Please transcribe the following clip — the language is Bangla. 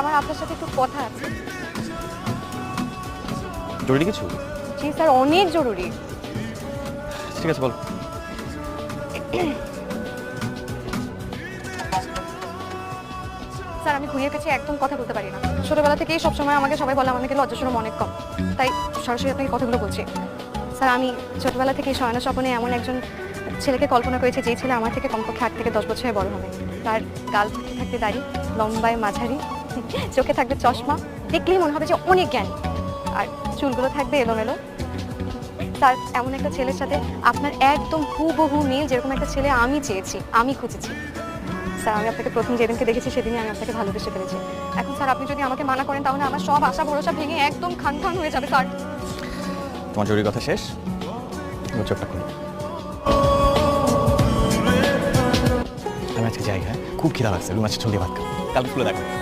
আমার আপনার সাথে একটু কথা আছে। জরুরি কিছু? জি স্যার অনেক জরুরি। ঠিক আছে বল। স্যার আমি ভুঁইয়ের কাছে একদম কথা বলতে পারি না। ছোটবেলা থেকেই সবসময় আমাকে সবাই বলে আমাকে লজ্জা শরম অনেক কম। তাই সরাসরি আপনাকে কথাগুলো বলছি। স্যার আমি ছোটবেলা থেকেই শয়না স্বপনে এমন একজন ছেলেকে কল্পনা করেছি যেই ছেলে আমার থেকে কমপক্ষে আট থেকে দশ বছরের বড় হবে। তার গাল থাকবে দাড়ি লম্বায় মাঝারি চোখে থাকবে চশমা, দেখলেই মনে হবে যে অনেক জ্ঞানী। আর চুলগুলো থাকবে এলোমেলো। তার এমন একটা ছেলের সাথে আপনার একদম হুবহু মিল, যেরকম একটা ছেলে আমি চেয়েছি, আমি খুঁজেছি। স্যার, আমি আপনাকে প্রথম যেদিনকে দেখেছি, সেদিনই আমি আপনাকে ভালোবেসে ফেলেছি। এখন স্যার, আপনি যদি আমাকে মানা করেন, তাহলে আমার সব আশা ভরসা ভেঙে একদম খান খান হয়ে যাবে, স্যার। তোমার জরুরি কথা শেষ? চোখটা খুলি। আমি আজকে যাই হ্যাঁ? খুব খিদা লাগছে, রুম আছে ভাত কাল স্কুলে দেখো।